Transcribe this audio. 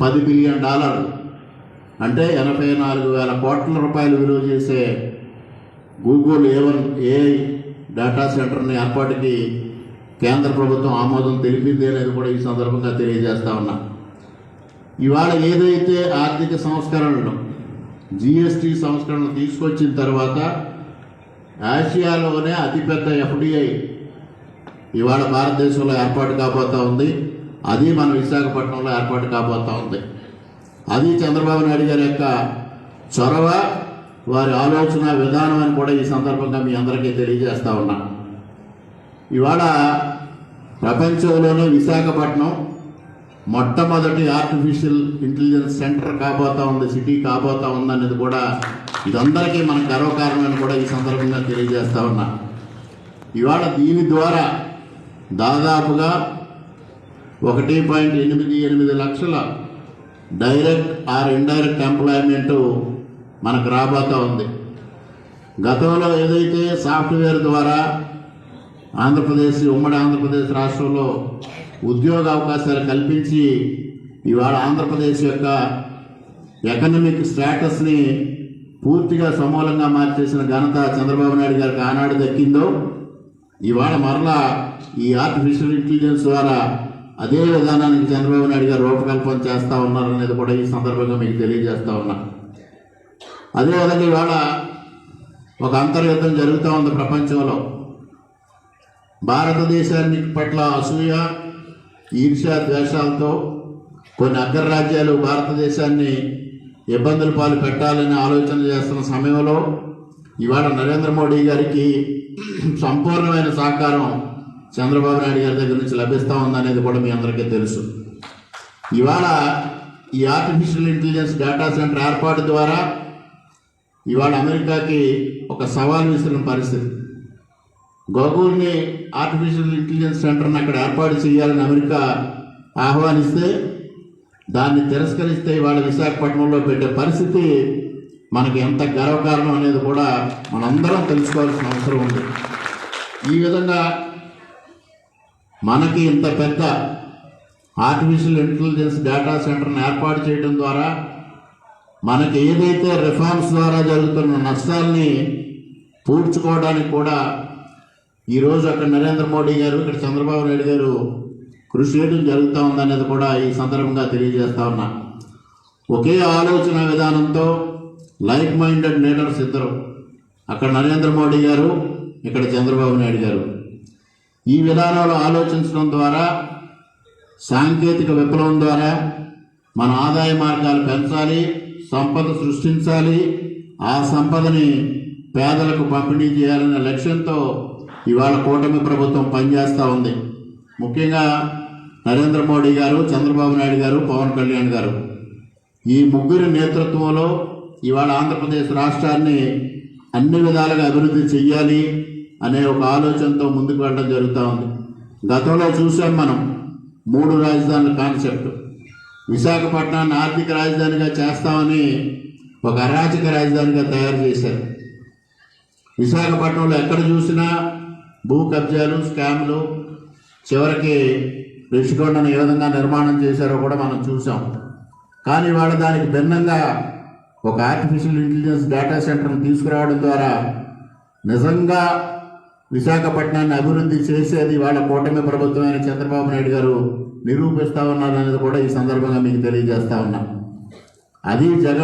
పది బిలియన్ డాలర్లు. అంటే ఎనభై నాలుగు వేల కోట్ల రూపాయలు విలువ చేసే గూగుల్ ఏవన్ ఏఐ డేటా సెంటర్ని ఏర్పాటుకి కేంద్ర ప్రభుత్వం ఆమోదం తెలిపింది అనేది కూడా ఈ సందర్భంగా తెలియజేస్తా ఉన్నా. ఇవాళ ఏదైతే ఆర్థిక సంస్కరణలు జిఎస్టి సంస్కరణలు తీసుకొచ్చిన తర్వాత ఆసియాలోనే అతిపెద్ద ఎఫ్డిఐ ఇవాళ భారతదేశంలో ఏర్పాటు కాబోతా ఉంది. అది మన విశాఖపట్నంలో ఏర్పాటు కాబోతా ఉంది. అది చంద్రబాబు నాయుడు గారి యొక్క చొరవ వారి ఆలోచన విధానం అని కూడా ఈ సందర్భంగా మీ అందరికీ తెలియజేస్తూ ఉన్నా. ఇవాళ ప్రపంచంలోనే విశాఖపట్నం మొట్టమొదటి ఆర్టిఫిషియల్ ఇంటెలిజెన్స్ సెంటర్ కాబోతా ఉంది సిటీ కాబోతా ఉంది అనేది కూడా ఇదందరికీ మన గర్వకారణమని కూడా ఈ సందర్భంగా తెలియజేస్తా ఉన్నా. ఇవాళ దీని ద్వారా దాదాపుగా ఒకటి పాయింట్ ఎనిమిది ఎనిమిది లక్షల డైరెక్ట్ ఆర్ ఇండైరెక్ట్ ఎంప్లాయ్మెంట్ మనకు రాబోతా ఉంది. గతంలో ఏదైతే సాఫ్ట్వేర్ ద్వారా ఆంధ్రప్రదేశ్ ఉమ్మడి ఆంధ్రప్రదేశ్ రాష్ట్రంలో ఉద్యోగ అవకాశాలు కల్పించి ఇవాళ ఆంధ్రప్రదేశ్ యొక్క ఎకనమిక్ స్టేటస్ని పూర్తిగా సమూలంగా మార్చేసిన ఘనత చంద్రబాబు నాయుడు గారికి ఆనాడు దక్కిందో ఇవాళ మరలా ఈ ఆర్టిఫిషియల్ ఇంటెలిజెన్స్ ద్వారా అదే విధానానికి చంద్రబాబు నాయుడు గారు రూపకల్పన చేస్తూ ఉన్నారనేది కూడా ఈ సందర్భంగా మీకు తెలియజేస్తూ ఉన్నా. అదేవిధంగా ఇవాళ ఒక అంతర్యుద్ధం జరుగుతూ ఉంది ప్రపంచంలో. భారతదేశాన్ని పట్ల అసూయ ఈర్ష్యా ద్వేషాలతో కొన్ని అగ్రరాజ్యాలు భారతదేశాన్ని ఇబ్బందుల పాలు పెట్టాలని ఆలోచన చేస్తున్న సమయంలో ఇవాళ నరేంద్ర మోడీ గారికి సంపూర్ణమైన సహకారం చంద్రబాబు నాయుడు గారి దగ్గర నుంచి లభిస్తూ ఉందనేది కూడా మీ అందరికీ తెలుసు. ఇవాళ ఈ ఆర్టిఫిషియల్ ఇంటెలిజెన్స్ డేటా సెంటర్ ఏర్పాటు ద్వారా ఇవాళ అమెరికాకి ఒక సవాల్ విసిరిన పరిస్థితి. గూగుల్ని ఆర్టిఫిషియల్ ఇంటెలిజెన్స్ సెంటర్ని అక్కడ ఏర్పాటు చేయాలని అమెరికా ఆహ్వానిస్తే దాన్ని తిరస్కరిస్తే ఇవాళ విశాఖపట్నంలో పెట్టే పరిస్థితి మనకి ఎంత గర్వకారణం అనేది కూడా మనందరం తెలుసుకోవాల్సిన అవసరం ఉంది. ఈ విధంగా మనకి ఇంత పెద్ద ఆర్టిఫిషియల్ ఇంటెలిజెన్స్ డేటా సెంటర్ని ఏర్పాటు చేయడం ద్వారా మనకి ఏదైతే రిఫార్మ్స్ ద్వారా జరుగుతున్న నష్టాల్ని పూడ్చుకోవడానికి కూడా ఈరోజు అక్కడ నరేంద్ర మోడీ గారు ఇక్కడ చంద్రబాబు నాయుడు గారు కృషి చేయడం జరుగుతూ ఉందనేది కూడా ఈ సందర్భంగా తెలియజేస్తా ఉన్నా. ఒకే ఆలోచన విధానంతో లైక్ మైండెడ్ లీడర్స్ ఇద్దరు. అక్కడ నరేంద్ర మోడీ గారు ఇక్కడ చంద్రబాబు నాయుడు గారు. ఈ విధానంలో ఆలోచించడం ద్వారా సాంకేతిక విప్లవం ద్వారా మన ఆదాయ మార్గాలు పెంచాలి సంపద సృష్టించాలి ఆ సంపదని పేదలకు పంపిణీ చేయాలనే లక్ష్యంతో ఇవాళ కూటమి ప్రభుత్వం పనిచేస్తూ ఉంది. ముఖ్యంగా నరేంద్ర మోడీ గారు చంద్రబాబు నాయుడు గారు పవన్ కళ్యాణ్ గారు. ఈ ముగ్గురి నేతృత్వంలో ఇవాళ ఆంధ్రప్రదేశ్ రాష్ట్రాన్ని అన్ని విధాలుగా అభివృద్ధి చెయ్యాలి అనే ఒక ఆలోచనతో ముందుకు వెళ్ళడం జరుగుతూ ఉంది. గతంలో చూసాం మనం మూడు రాజధానుల కాన్సెప్ట్. విశాఖపట్నాన్ని ఆర్థిక రాజధానిగా చేస్తామని ఒక అరాచక రాజధానిగా తయారు చేశారు. విశాఖపట్నంలో ఎక్కడ చూసినా భూ కబ్జాలు స్కామ్లు చివరికి రిషికొండను ఏ విధంగా నిర్మాణం చేశారో కూడా మనం చూసాం. కానీ వాళ్ళ దానికి భిన్నంగా ఒక ఆర్టిఫిషియల్ ఇంటెలిజెన్స్ డేటా సెంటర్ను తీసుకురావడం ద్వారా నిజంగా విశాఖపట్నాన్ని అభివృద్ధి చేసేది వాళ్ళ కూటమి ప్రభుత్వమైన చంద్రబాబు నాయుడు గారు నిరూపిస్తా ఉన్నారనేది కూడా ఈ సందర్భంగా మీకు తెలియజేస్తా ఉన్నా. అది జగన్